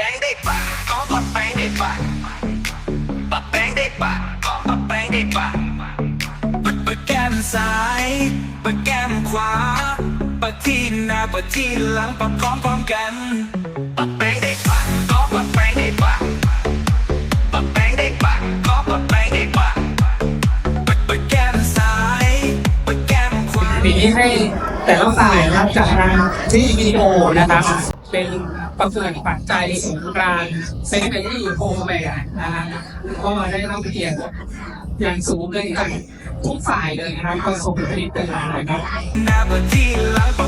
แป้งได้ปะก็ปะแป้งได้ปะปะแป้งได้ปะก็ปะแป้งได้ปะปะปะแก้มซ้ายปะแก้มขวาปะที่หน้าปะที่หลังปะพร้อมพร้อมกันปะแป้งได้ปะก็ปะแป้งได้ปะปะแป้งได้ปะก็ปะแป้งได้ปะปะปะแก้มซ้ายปะแก้มขวา ปีนี้ให้แต่ละฝ่ายนะครับจากทางที่วิดีโอนะครับ เป็นประเพื่อนปัจจัยสงกรานเซนเต์ที่โฮมแบกนะฮะก็ได้รับเกียรติอย่างสูงเลยครับทุกฝ่ายเลยนะครับก็ส่งผลิตเป็นหลักนะครับ